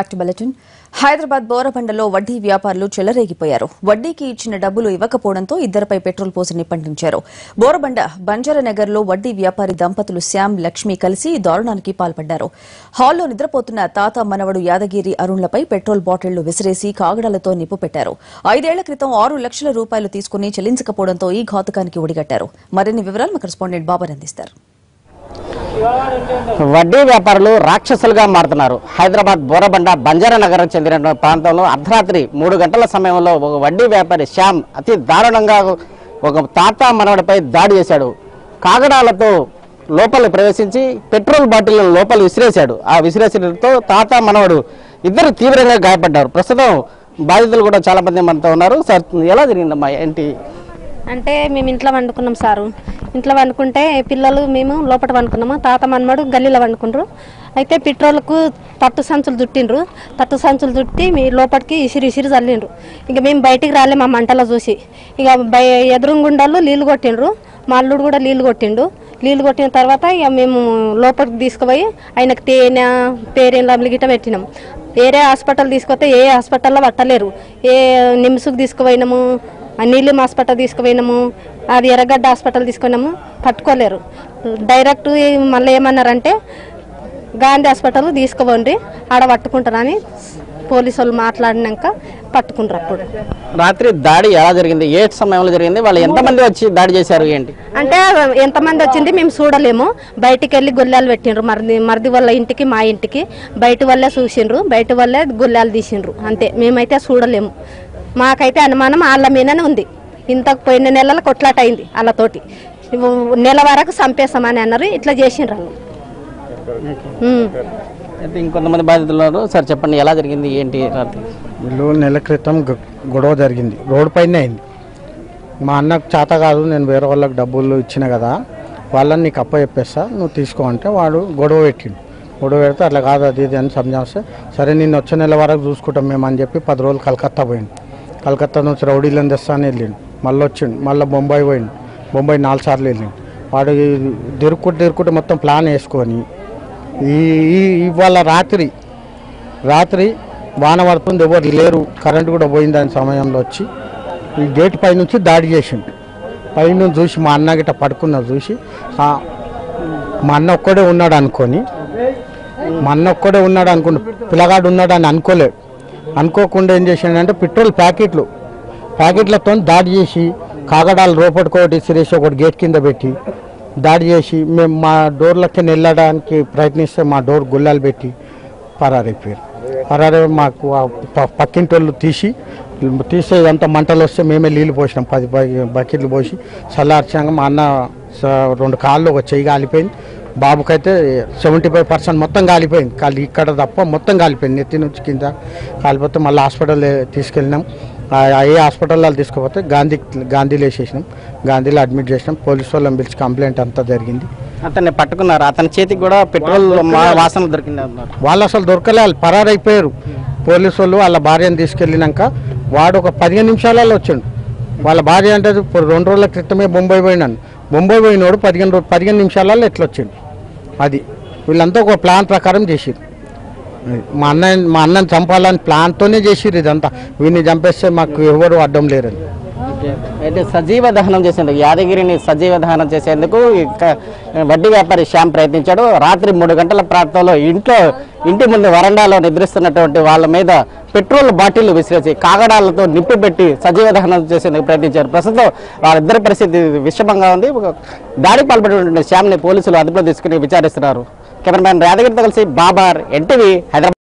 Back to bulletin. Hyderabad బోరబండలో వడ్డీ వ్యాపారులు చెలరేగిపోయారు. వడ్డీకి ఇచ్చిన డబ్బులు ఇవ్వకపోవడంతో ఇద్దరిపై పెట్రోల్ పోసి నిప్పంటించారు. బోరబండ బంజారానగర్లో వడ్డీ వ్యాపారి దంపతులు శ్యామ్ లక్ష్మి కలిసి దారుణానికి పాల్పడ్డారు. హాల్లో నిద్రపోతున్న తాత మనవడు యాదగిరి అరుణ్లపై పెట్రోల్ బాటిళ్ళు విసిరేసి కాగడాలతో నిప్పు పెట్టారు ఐదేళ్ళ క్రితం ఆరు లక్షల రూపాయలు తీసుకుని చెల్లించకపోవడంతో ఈ ఘాతుకానికి ఒడిగట్టారు. మరిన్ని వివరాలు మా కరెస్పాండెంట్ బాబర్ అందిస్తారు. వడ్డీ వ్యాపారులు రాక్షసులుగా మారుతున్నారు. హైదరాబాద్ బోరబండ బంజారా నగరం చెందిన ప్రాంతంలో అర్ధరాత్రి మూడు గంటల సమయంలో ఒక వడ్డీ వ్యాపారి శ్యామ్ అతి దారుణంగా ఒక తాత మనవడిపై దాడి చేశాడు. కాగడాలతో లోపల ప్రవేశించి పెట్రోల్ బాటిల్ లోపల విసిరేశాడు. ఆ విసిరేసడంతో తాత మనవడు ఇద్దరు తీవ్రంగా గాయపడ్డారు. ప్రస్తుతం బాధితులు కూడా చాలా మంది మనతో ఉన్నారు. సార్ ఎలా జరిగిందమ్మా? ఏంటి? అంటే మేము ఇంట్లో వండుకున్నాం సారు. ఇంట్లో వండుకుంటే పిల్లలు మేము లోపల వండుకున్నాము. తాత మన్మడు గల్లీలో వండుకుండ్రు. అయితే పెట్రోల్కు తట్టు సంచులు చుట్టిండ్రు తట్టు సంచులు చుట్టి మీ లోపలికి ఇసిరి ఇసిరి చల్లిండ్రు ఇక మేము బయటికి రాలే మా మంటలో చూసి. ఇక బయ ఎదురుగుండాలు నీళ్ళు కొట్టిండ్రు. మా అల్లుడు కూడా నీళ్ళు కొట్టిండు. నీళ్ళు కొట్టిన తర్వాత ఇక మేము లోపలికి తీసుకుపోయి ఆయనకు తేనె పేరెండ్ల గిట్ట పెట్టినాం. వేరే హాస్పిటల్ తీసుకొస్తే ఏ హాస్పిటల్లో పట్టలేరు. ఏ నిమ్స్కి తీసుకుపోయినాము ఆ నీలిం హాస్పిటల్ తీసుకుపోయినాము అది ఎర్రగడ్డ హాస్పిటల్ తీసుకున్నాము పట్టుకోలేరు. డైరెక్ట్ మళ్ళీ ఏమన్నారంటే గాంధీ హాస్పిటల్ తీసుకుపోండి ఆడ పట్టుకుంటారని పోలీసు వాళ్ళు మాట్లాడినాక పట్టుకుంటారు అప్పుడు. రాత్రి దాడి ఎలా జరిగింది? ఏ సమయంలో జరిగింది? వాళ్ళు ఎంతమంది వచ్చి దాడి చేశారు ఏంటి? అంటే ఎంతమంది వచ్చింది మేము చూడలేము. బయటికి వెళ్ళి గొల్లాలు పెట్టిండ్రు. మరిది మరిది వాళ్ళ ఇంటికి మా ఇంటికి. బయట వల్లే చూసిండ్రు. బయట వల్లే గొల్లాలు తీసిండ్రు. అంతే. మేమైతే చూడలేము. మాకైతే అనుమానం వాళ్ళ మీదనే ఉంది. ఇంతకు పోయిన నెలల కొట్లాట అయింది వాళ్ళతోటి నెల వరకు చంపేస్తామని అన్నారు ఇట్లా చేసిండ్రు ఇంకొంతమంది బాధితులు ఉన్నారు. సార్ చెప్పండి ఎలా జరిగింది ఏంటి వీళ్ళు నెల క్రితం గ- గొడవ జరిగింది. రోడ్డు పైన అయింది. మా అన్నకు చేత కాదు నేను వేరే వాళ్ళకి డబ్బులు ఇచ్చిన కదా వాళ్ళని నీకు అప్ప చెప్పేస్తా నువ్వు తీసుకో అంటే వాడు గొడవ పెట్టిండు. గొడవ పెడితే అట్లా కాదు అది ఇది అని సంజాస్తే సరే నేను వచ్చే నెల వరకు చూసుకుంటాం మేము అని చెప్పి పది రోజులు కలకత్తా పోయిండు. కలకత్తా నుంచి రౌడీలను తెస్తా అని వెళ్ళిండు. మళ్ళీ వచ్చిండు మళ్ళీ బొంబాయి పోయిండు. బొంబాయి నాలుగు సార్లు వెళ్ళిండు. వాడు దిరుక్కుంటూ దిరుక్కుంటూ మొత్తం ప్లాన్ వేసుకొని ఈ ఇవాళ రాత్రి రాత్రి వాన పడుతుంది ఎవరు లేరు కరెంటు కూడా పోయింది దాని సమయంలో వచ్చి ఈ గేట్ పై నుంచి దాడి చేసిండు. పైన చూసి మా అన్న గిట్ట పడుకున్న చూసి మా అన్న ఒక్కడే ఉన్నాడు అనుకొని మా అన్న ఒక్కడే ఉన్నాడు అనుకుంటు పిల్లగాడు ఉన్నాడు అని అనుకోలేడు అనుకోకుండా ఏం చేసిండంటే పెట్రోల్ ప్యాకెట్లు ప్యాకెట్లతో దాడి చేసి కాగడాలు రోపటికోటి సిరేసి ఒకటి గేట్ కింద పెట్టి దాడి చేసి మేము మా డోర్లకి వెళ్ళడానికి ప్రయత్నిస్తే మా డోర్ గుల్లాలు పెట్టి పరారైపోయారు పరారై మాకు పక్కింటి వాళ్ళు తీసి తీసే ఇదంతా మంటలు వస్తే మేమే నీళ్ళు పోసినాం. పది బ- బకెట్లు పోసి చల్లార్చాక మా అన్న స- రెండు కాళ్ళు ఒక చెయ్యి కాలిపోయింది. బాబుకైతే సెవెంటీ ఫైవ్ పర్సెంట్ మొత్తం కాలిపోయింది. కాలి ఇక్కడ తప్ప మొత్తం కాలిపోయింది. నెత్తి నుంచి కింద కాలిపోతే మళ్ళీ హాస్పిటల్ తీసుకెళ్ళినాం. ఏ హాస్పిటల్లో తీసుకుపోతే గాంధీ గాంధీలో వేసేసినాం గాంధీలో అడ్మిట్ చేసినాం. పోలీసు వాళ్ళని పిలిచి కంప్లైంట్ అంతా జరిగింది. అతన్ని పట్టుకున్నారు. అతని చేతికి కూడా పెట్రోల్ మా- వాసన దొరికింది వాళ్ళు అసలు దొరకలే. వాళ్ళు పరారైపోయారు. పోలీసు వాళ్ళు వాళ్ళ భార్యను తీసుకెళ్ళినాక వాడు ఒక పదిహేను నిమిషాలలో వచ్చిండు. వాళ్ళ భార్య అంటే ఇప్పుడు రెండు రోజుల క్రితమే బొంబాయి పోయినాను బొంబాయి పోయినోడు పదిహేను రోజు పదిహేను నిమిషాలలో ఎట్లా వచ్చిండు? అది వీళ్ళంతా ఒక ప్లాన్ ప్రకారం చేసిరు మా అన్న మా అన్నని చంపాలని ప్లాన్తోనే చేసిర్రు ఇదంతా. వీడిని చంపేస్తే మాకు ఎవరు అడ్డం లేరని. అయితే సజీవ దహనం చేసేందుకు యాదగిరిని సజీవ దహనం చేసేందుకు వడ్డీ వ్యాపారి శ్యామ్ ప్రయత్నించాడు. రాత్రి మూడు గంటల ప్రాంతంలో ఇంట్లో ఇంటి ముందు వరండాలో నిద్రిస్తున్నటువంటి వాళ్ళ మీద పెట్రోల్ బాటిల్ విసిరేసి కాగడాలతో నిప్పిపెట్టి సజీవ దహనం చేసేందుకు ప్రయత్నించారు. ప్రస్తుతం వాళ్ళిద్దరి పరిస్థితి విషమంగా ఉంది. దాడి దాడికి పాల్పడినటువంటి శ్యామ్ని పోలీసులు అదుపులో తీసుకుని విచారిస్తున్నారు. కెమెరామ్యాన్ యాదగిరితో కలిసి బాబార్ ఎన్టీవీ హైదరాబాద్.